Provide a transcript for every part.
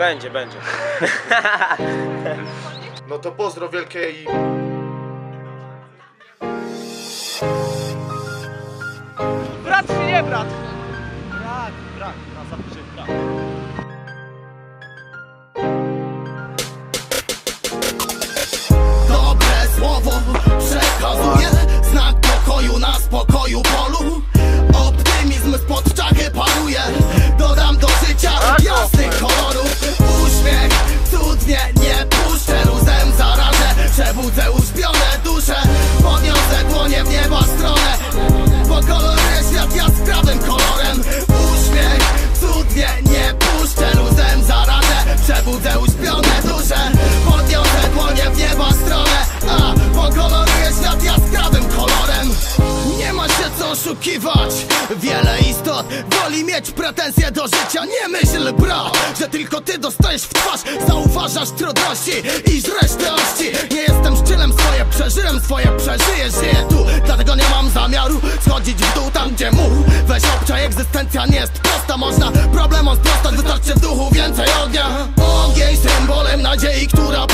Będzie, będzie. No to pozdro wielkie i... Brat czy nie brat? Brat, brat, brat, zapiszę brat. Dobre słowo przekazuje oszukiwać. Wiele istot woli mieć pretensje do życia. Nie myśl bra, że tylko ty dostajesz w twarz. Zauważasz trudności i żresz te ości Nie jestem szczylem, swoje przeżyłem, swoje przeżyję. Żyję tu, dlatego nie mam zamiaru schodzić w dół tam gdzie mu Weź obczaj, egzystencja nie jest prosta. Można problemom sprostać, wystarczy w duchu więcej ognia. Ogień symbolem nadziei, która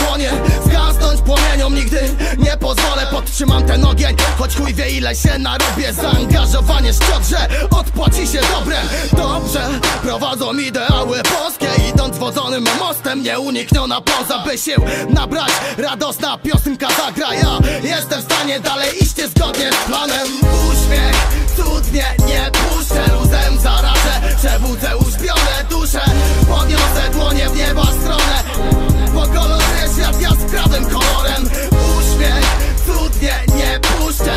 Podtrzymam ten ogień, choć chuj wie ile się narobię. Zaangażowanie szczodrze odpłaci się dobrem Dobrze, prowadzą ideały boskie Idąc wodzonym mostem, nieunikniona poza By sił nabrać, radosna piosenka zagra Ja jestem w stanie dalej iść zgodnie z planem. Uśmiech cudnie nie puszczę Luzem zarażę, przebudzę uśpione dusze Podniosę dłonie w nieba stronę Stop.